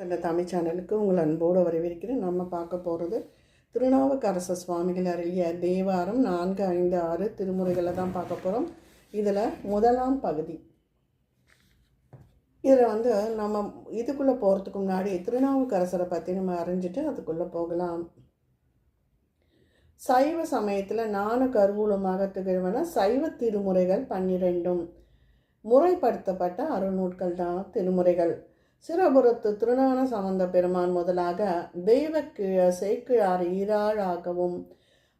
தன்னை தமிழ் சேனலுக்கு உங்கள் அன்போடு வரவேற்கிறேன். நம்ம பார்க்க போகிறது திருநாவுக்கரச சுவாமிகள் அருளிய தேவாரம் நான்கு ஐந்து ஆறு திருமுறைகளை தான் பார்க்க போகிறோம். இதில் முதலாம் பகுதி. இதில் வந்து நம்ம இதுக்குள்ளே போகிறதுக்கு முன்னாடி திருநாவுக்கரசரை பற்றி நம்ம அறிஞ்சிட்டு அதுக்குள்ளே போகலாம். சைவ சமயத்தில் நானு கருவூலமாக திகழ்வன சைவ திருமுறைகள் பன்னிரெண்டும். முறைப்படுத்தப்பட்ட அறுநூட்கள் தான் திருமுறைகள். சிறபுரத்து திருஞான சம்பந்த பெருமான் முதலாக தெய்வக்கிழ கிழ சேக்கிழார் ஈராழாகவும்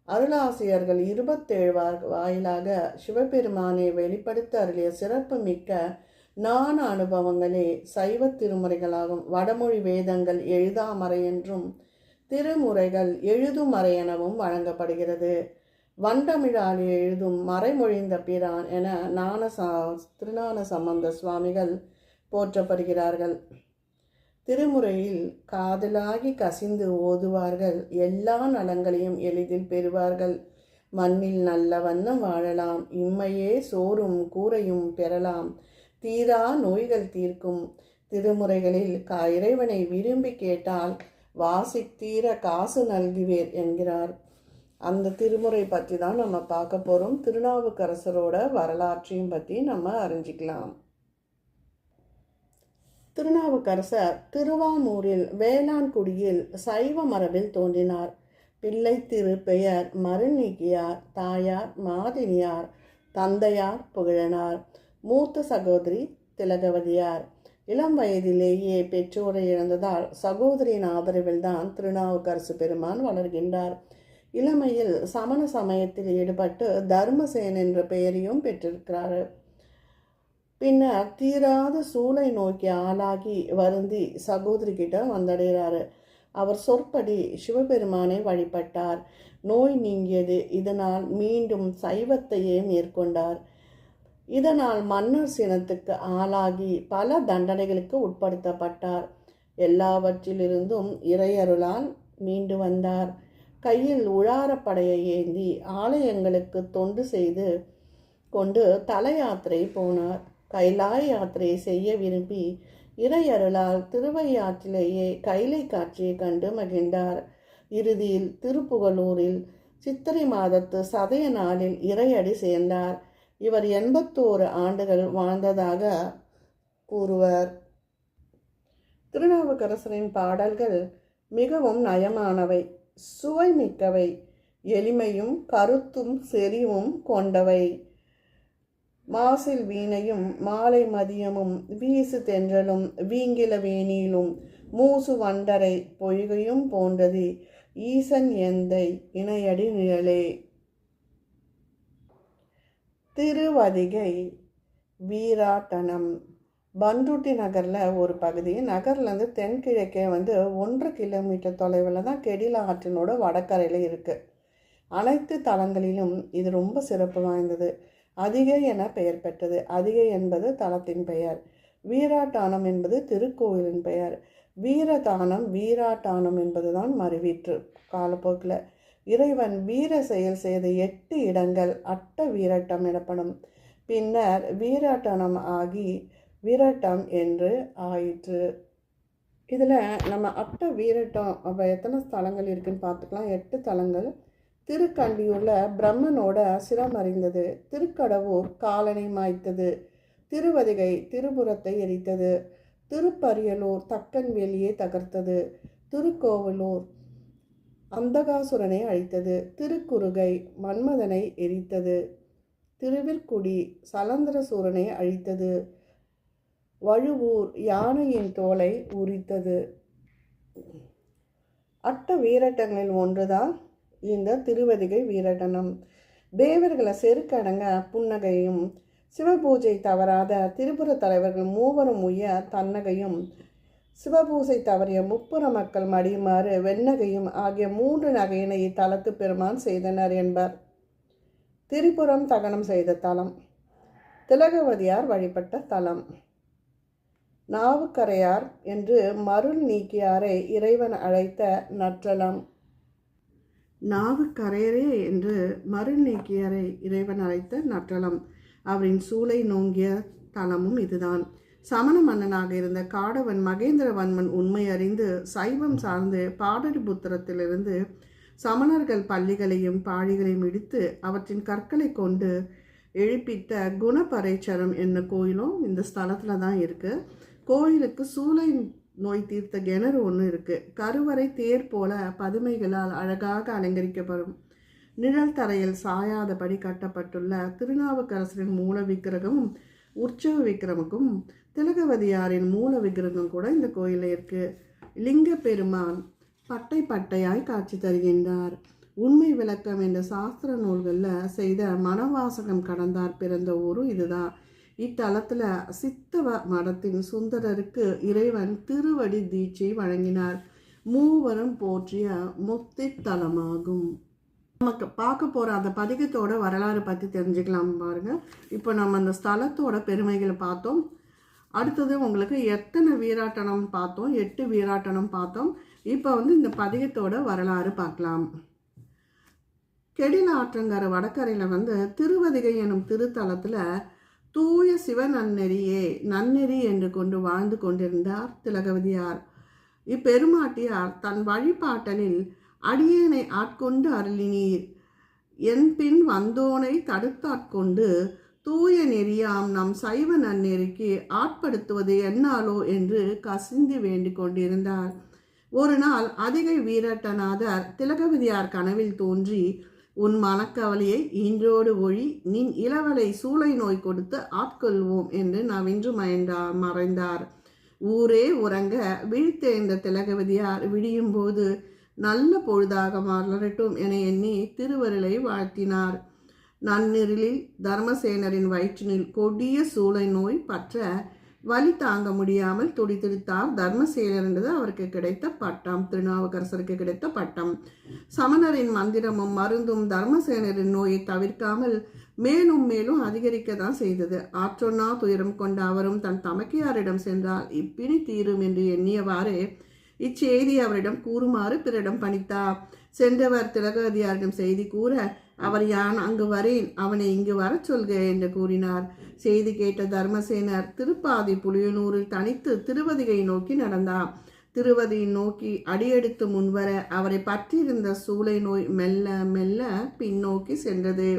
அருளாசிரியர்கள் இருபத்தேழு வாயிலாக சிவபெருமானை வெளிப்படுத்த அருளிய சிறப்பு மிக்க நாண அனுபவங்களே சைவ திருமுறைகளாகும். வடமொழி வேதங்கள் எழுதாமறை என்றும் திருமுறைகள் எழுதுமறை எனவும் வழங்கப்படுகிறது. வண்டமிழால் எழுதும் மறைமொழிந்த பிரான் என நான சா திருஞான சம்பந்த சுவாமிகள் போற்றப்படுகிறார்கள். திருமுறையில் காதலாகி கசிந்து ஓதுவார்கள். எல்லா நலங்களையும் எளிதில் பெறுவார்கள். மண்ணில் நல்ல வண்ணம் வாழலாம். இம்மையே சோறும் கூரையும் பெறலாம். தீரா நோய்கள் தீர்க்கும். திருமுறைகளில் கா இறைவனை விரும்பி கேட்டால் வாசி தீர காசு நல்குவேர் என்கிறார். அந்த திருமுறை பற்றி தான் நம்ம பார்க்க போகிறோம் திருநாவுக்கரசரோட வரலாற்றையும் பற்றி நம்ம அறிஞ்சிக்கலாம். திருநாவுக்கரசர் திருவாமூரில் வேளாண்குடியில் சைவ மரபில் தோன்றினார். பிள்ளை திரு பெயர் மருநீக்கியார் தாயார் மாதினியார் தந்தையார் புகழனார். மூத்த சகோதரி திலகவதியார். இளம் வயதிலேயே பெற்றோரை இழந்ததால் சகோதரியின் ஆதரவில் தான் திருநாவுக்கரசு பெருமான் வளர்கின்றார். இளமையில் சமண சமயத்தில் ஈடுபட்டு தர்மசேன் என்ற பெயரையும் பெற்றிருக்கிறார். பின்னர் தீராத சூளை நோக்கி ஆளாகி வருந்தி சகோதரி கிட்ட வந்தடைகிறாரு. அவர் சொற்படி சிவபெருமானை வழிபட்டார். நோய் நீங்கியது. இதனால் மீண்டும் சைவத்தையே மேற்கொண்டார். இதனால் மன்னர் சினத்துக்கு ஆளாகி பல தண்டனைகளுக்கு உட்படுத்தப்பட்டார். எல்லாவற்றிலிருந்தும் இறையருளால் மீண்டு வந்தார். கையில் உழாரப்படையை ஏந்தி ஆலயங்களுக்கு தொண்டு செய்து கொண்டு தல யாத்திரை போனார். கைலாய யாத்திரை செய்ய விரும்பி இறையருளால் திருவையாற்றிலேயே கைலை காட்சியை கண்டு மகிழ்ந்தார். இறுதியில் திருப்புகலூரில் சித்திரை மாதத்து சதய நாளில் இறையடி சேர்ந்தார். இவர் எண்பத்தோரு ஆண்டுகள் வாழ்ந்ததாக கூறுவர். திருநாவுக்கரசரின் பாடல்கள் மிகவும் நயமானவை சுவை மிக்கவை எளிமையும் கருத்தும் செறிவும் கொண்டவை. மாசில் வீணையும் மாலை மதியமும் வீசு தென்றலும் வீங்கில வேணியிலும் மூசு வண்டரை பொய்கையும் போன்றது. ஈசன் எந்தை இணையடி நிழலே. திருவதிகை வீராட்டனம் பண்ருட்டி நகரில் ஒரு பகுதி. நகர்லேருந்து தென்கிழக்கே வந்து ஒன்று கிலோமீட்டர் தொலைவில் தான் கெடில ஆற்றினோட வடக்கரையில் இருக்குது அனைத்து தலங்களிலும் இது ரொம்ப சிறப்பு வாய்ந்தது. அதிகை என பெயர் பெற்றது. அதிகை என்பது தலத்தின் பெயர். வீராட்டானம் என்பது திருக்கோயிலின் பெயர். வீரதானம் வீராட்டானம் என்பதுதான் மறுவீற்று. காலப்போக்கில் இறைவன் வீர செயல் செய்த எட்டு இடங்கள் அட்ட வீரட்டம் எனப்படும். பின்னர் வீராட்டனம் ஆகி வீரட்டம் என்று ஆயிற்று. இதில் நம்ம அட்ட வீரட்டம் அப்போ எத்தனை ஸ்தலங்கள் இருக்குன்னு பார்த்துக்கலாம். எட்டு தலங்கள் திருக்கண்டியூரில் பிரம்மனோட சிரம் அறிந்தது. திருக்கடவூர் காலனை மாய்த்தது. திருவதிகை திருபுரத்தை எரித்தது. திருப்பரியலூர் தக்கன் வேலியை தகர்த்தது. திருக்கோவலூர் அந்தகாசுரனை அழித்தது. திருக்குறுகை மன்மதனை எரித்தது. திருவிற்குடி சலந்திரசூரனை அழித்தது. வழுவூர் யானையின் தோலை உரித்தது. அட்ட வீரட்டங்களில் ஒன்றுதான் இந்த திருவதிகை வீரடனம் தேவர்களை செருக்கடங்க புன்னகையும் சிவபூஜை தவறாத திரிபுர தலைவர்கள் மூவரும் உய தன்னகையும் சிவபூசை தவறிய முப்புற மக்கள் மடியுமாறு வெண்ணகையும் ஆகிய மூன்று நகையினை தலத்து பெருமான் செய்தனர் என்பர். திரிபுரம் தகனம் செய்த தலம். திலகவதியார் வழிபட்ட தலம். நாவுக்கரையார் என்று மருள் நீக்கியாரை இறைவன் அழைத்த நற்றலம். நாவுக்கரையரே என்று மருள் இறைவன் அழைத்த நற்றலம். அவரின் சூளை நோங்கிய தலமும் இதுதான். சமண மன்னனாக இருந்த காடவன் மகேந்திரவன்மன் உண்மை அறிந்து சைவம் சார்ந்து பாடலிபுத்திரத்திலிருந்து சமணர்கள் பள்ளிகளையும் பாழிகளையும் இடித்து அவற்றின் கற்களை கொண்டு எழுப்பிட்ட குணபரைச்சரம் என்ன கோயிலும் இந்த ஸ்தலத்தில் தான் இருக்குது கோயிலுக்கு சூளை நோய் தீர்த்த கிணறு ஒன்று இருக்குது கருவறை தேர் போல பதுமைகளால் அழகாக அலங்கரிக்கப்படும். நிழல் தரையில் சாயாதபடி கட்டப்பட்டுள்ள திருநாவுக்கரசரின் மூல விக்கிரகமும் உற்சவ விக்கிரமுக்கும் திலகவதியாரின் மூல விக்கிரகம் கூட இந்த கோயிலில் இருக்குது லிங்க பெருமான் பட்டை பட்டையாய் காட்சி தருகின்றார். உண்மை விளக்கம் என்ற சாஸ்திர நூல்களில் செய்த மனவாசகம் கடந்தார் பிறந்த ஊரும் இதுதான். இத்தலத்தில் சித்தவ மடத்தின் சுந்தரருக்கு இறைவன் திருவடி தீட்சை வழங்கினார். மூவரும் போற்றிய முக்தி தலமாகும் நமக்கு பார்க்க போகிற அந்த பதிகத்தோட வரலாறு பற்றி தெரிஞ்சுக்கலாம் பாருங்கள் இப்போ நம்ம அந்த ஸ்தலத்தோட பெருமைகளை பார்த்தோம். அடுத்தது உங்களுக்கு எத்தனை வீராட்டனம் பார்த்தோம்? எட்டு வீராட்டனம் பார்த்தோம். இப்போ வந்து இந்த பதிகத்தோட வரலாறு பார்க்கலாம். கெடில ஆற்றங்கர வடக்கரையில் வந்து திருவதிகை எனும் திருத்தலத்தில் தூய சிவ நன்னெறியே நன்னெறி என்று கொண்டு வாழ்ந்து கொண்டிருந்தார் திலகவதியார். இப்பெருமாட்டியார் தன் வழிபாட்டலில் அடியேனை ஆட்கொண்டு அருளினீர். என் பின் வந்தோனை தடுத்தாட்கொண்டு தூய நெறியாம் நம் சைவ நன்னெறிக்கு ஆட்படுத்துவது என்னாலோ என்று கசிந்து வேண்டிக் கொண்டிருந்தார். ஒரு நாள் அதிகை வீரட்டநாதர் திலகவதியார் கனவில் தோன்றி உன் மனக்கவலையை இன்றோடு ஒழி நின் இளவலை சூளை நோய் கொடுத்து ஆட்கொள்வோம் என்று நவின்று மயந்தார் மறைந்தார். ஊரே உறங்க விழித்தேர்ந்த திலகவதியார் விடியும் போது நல்ல பொழுதாக மலரட்டும் என எண்ணி திருவருளை வாழ்த்தினார். நன்னிரலில் தர்மசேனரின் வயிற்றினில் கொடிய சூளை நோய் பற்ற வலி தாங்க முடியாமல் துடிதுடித்தார் தர்மசேனர் என்பது அவருக்கு கிடைத்த பட்டம். திருநாவுக்கரசருக்கு கிடைத்த பட்டம். சமணரின் மந்திரமும் மருந்தும் தர்மசேனரின் நோயை தவிர்க்காமல் மேலும் மேலும் அதிகரிக்க தான் செய்தது. ஆற்றொன்னா துயரம் கொண்ட அவரும் தன் தமக்கையாரிடம் சென்றால் இப்பிணி தீரும் என்று எண்ணியவாறு இச்செய்தி அவரிடம் கூறுமாறு பிறரிடம் பணித்தார். சென்றவர் திலகதியாரிடம் செய்தி கூற அவர் யான் அங்கு வரேன் அவனை இங்கு வரச் சொல்க என்று கூறினார். செய்தி கேட்ட தர்மசேனர் திருப்பாதி புலியனூரில் தனித்து திருவதிகை நோக்கி நடந்தார் திருவதியை நோக்கி அடியெடுத்து முன்வர அவரை பற்றியிருந்த சூளை நோய் மெல்ல மெல்ல பின்னோக்கி சென்றது.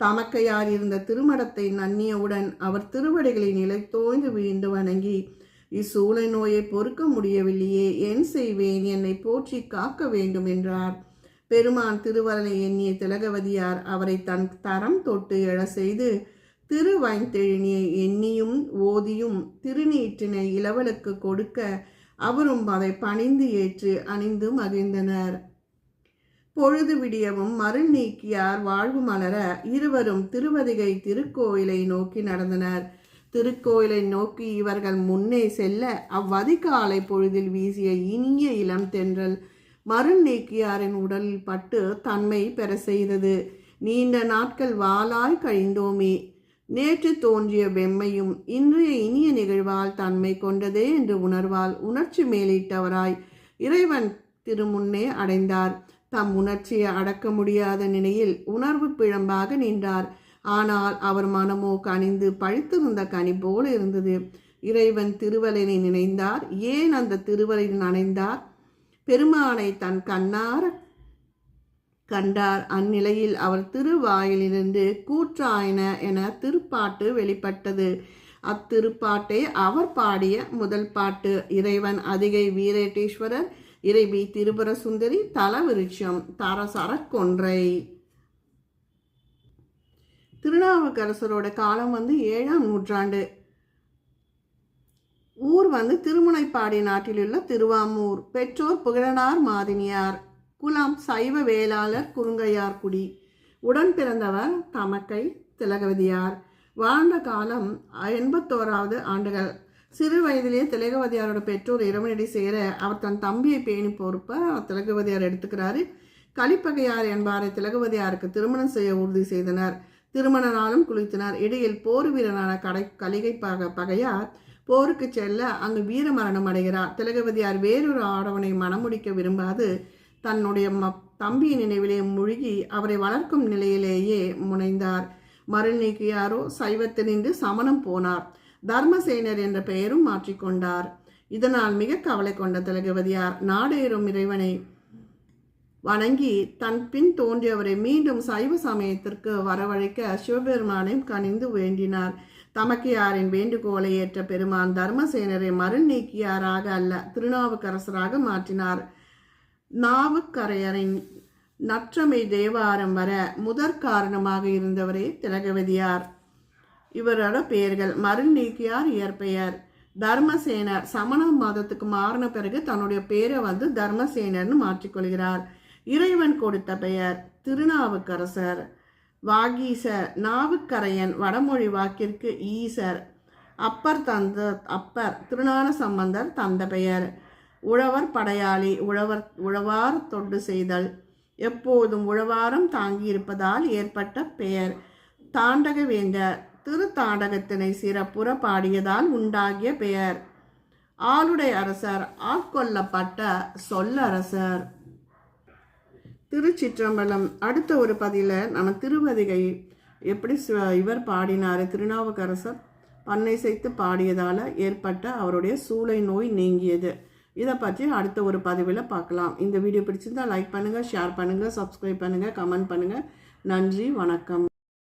தமக்கையார் இருந்த திருமடத்தை நன்னியவுடன் அவர் திருவடிகளை நிலைத்தோய்ந்து வீண்டு வணங்கி இச்சூளை நோயை பொறுக்க முடியவில்லையே என் செய்வேன் என்னை போற்றி காக்க வேண்டும் என்றார். பெருமான் திருவரலை எண்ணிய திலகவதியார் அவரை தன் தரம் தொட்டு எழ செய்து திருவைந்தெழினியை எண்ணியும் ஓதியும் திருநீற்றினை இளவலுக்கு கொடுக்க அவரும் அதை பணிந்து ஏற்று அணிந்து மகிழ்ந்தனர். பொழுது விடியவும் மருள் நீக்கியார் வாழ்வு மலர இருவரும் திருவதிகை திருக்கோயிலை நோக்கி நடந்தனர். திருக்கோயிலை நோக்கி இவர்கள் முன்னே செல்ல அவ்வதிகாலை பொழுதில் வீசிய இனிய இளம் தென்றல் மருள் நீக்கியாரின் உடலில் பட்டு தன்மை பெற செய்தது. நீண்ட நாட்கள் வாளாய் கழிந்தோமே. நேற்று தோன்றிய வெம்மையும் இன்றைய இனிய நிகழ்வால் தன்மை கொண்டதே என்று உணர்வால் உணர்ச்சி மேலிட்டவராய் இறைவன் திருமுன்னே அடைந்தார். தம் உணர்ச்சியை அடக்க முடியாத நிலையில் உணர்வு பிழம்பாக நின்றார். ஆனால் அவர் மனமோ கனிந்து பழுத்திருந்த கனி போல இருந்தது. இறைவன் திருவலனை நினைந்தார். ஏன் அந்த திருவலில் நனைந்தார் பெருமானை தன் கண்ணார் கண்டார். அந்நிலையில் அவர் திருவாயிலிருந்து கூற்றாயின என திருப்பாட்டு வெளிப்பட்டது. அத்திருப்பாட்டை அவர் பாடிய முதல் பாட்டு இறைவன் அதிகை வீரேட்டீஸ்வரர் இறைவி திருபுர சுந்தரி தலவிருட்சம் தரசர கொன்றை. திருநாவுக்கரசரோட காலம் வந்து ஏழாம் நூற்றாண்டு. ஊர் வந்து திருமுனைப்பாடி நாட்டிலுள்ள திருவாமூர். பெற்றோர் புகழனார் மாதினியார். குலம் சைவ வேளாளர் குறுங்கையார்குடி. உடன் பிறந்தவர் தமக்கை திலகவதியார். வாழ்ந்த காலம் எண்பத்தோராவது ஆண்டுகள். சிறு வயதிலேயே திலகவதியாரோட பெற்றோர் இரவனடி சேர அவர் தன் தம்பியை பேணி பொறுப்ப திலகவதியார் எடுத்துக்கிறாரு. கலிப்பகையார் என்பாரை திலகவதியாருக்கு திருமணம் செய்ய உறுதி செய்தனர். திருமண நாளும் குளித்தனர். இடையில் போர் வீரனான கடை கலிகை பக பகையார் போருக்கு செல்ல அங்கு வீர மரணம் அடைகிறார். திலகவதியார் வேறொரு ஆடவனை மணமுடிக்க விரும்பாது. தன்னுடைய ம தம்பியின் நினைவிலே மூழ்கி அவரை வளர்க்கும் நிலையிலேயே முனைந்தார். மருநீக்கியாரோ சைவத்தினின்று சமணம் போனார். தர்மசேனர் என்ற பெயரும் மாற்றிக்கொண்டார் இதனால் மிக கவலை கொண்ட திலகவதியார் நாடேறும் இறைவனை வணங்கி தன் பின் தோன்றியவரை மீண்டும் சைவ சமயத்திற்கு வரவழைக்க சிவபெருமானையும் கனிந்து வேண்டினார். தமக்கியாரின் வேண்டுகோளை ஏற்ற பெருமான் தர்மசேனரை மறுநீக்கியாராக நீக்கியாராக அல்ல திருநாவுக்கரசராக மாற்றினார். நாவுக்கரையரின் நற்றமை தேவாரம் வர முதற் காரணமாக இருந்தவரே திலகவதியார். இவரோட பெயர்கள் மருள் நீக்கியார் இயற்பெயர். தர்மசேனர் சமண மதத்துக்கு மாறின பிறகு தன்னுடைய பேரை வந்து தர்மசேனர்னு மாற்றிக்கொள்கிறார். இறைவன் கொடுத்த பெயர் திருநாவுக்கரசர். வாகீசர் நாவுக்கரையன் வடமொழி வாக்கிற்கு ஈசர். அப்பர் தந்த அப்பர் திருநான சம்பந்தர் தந்த பெயர். உழவர் படையாளி உழவர் உழவார் தொண்டு செய்தல். எப்போதும் உழவாரம் தாங்கியிருப்பதால் ஏற்பட்ட பெயர். தாண்டகவேந்தர் திருத்தாண்டகத்தினை சிறப்புற பாடியதால் உண்டாகிய பெயர். ஆளுடை அரசர் ஆட்கொள்ளப்பட்ட சொல்லரசர். திருச்சிற்றம்பலம் அடுத்த ஒரு பதிவில் நம்ம திருவதிகை எப்படி இவர் பாடினார்? திருநாவுக்கரசர் பண்ணை செய்து பாடியதால் ஏற்பட்ட அவருடைய சூளை நோய் நீங்கியது. இதை பற்றி அடுத்த ஒரு பதிவில் பார்க்கலாம். இந்த வீடியோ பிடிச்சிருந்தா லைக் பண்ணுங்கள் ஷேர் பண்ணுங்கள் சப்ஸ்கிரைப் பண்ணுங்கள் கமெண்ட் பண்ணுங்கள் நன்றி வணக்கம்.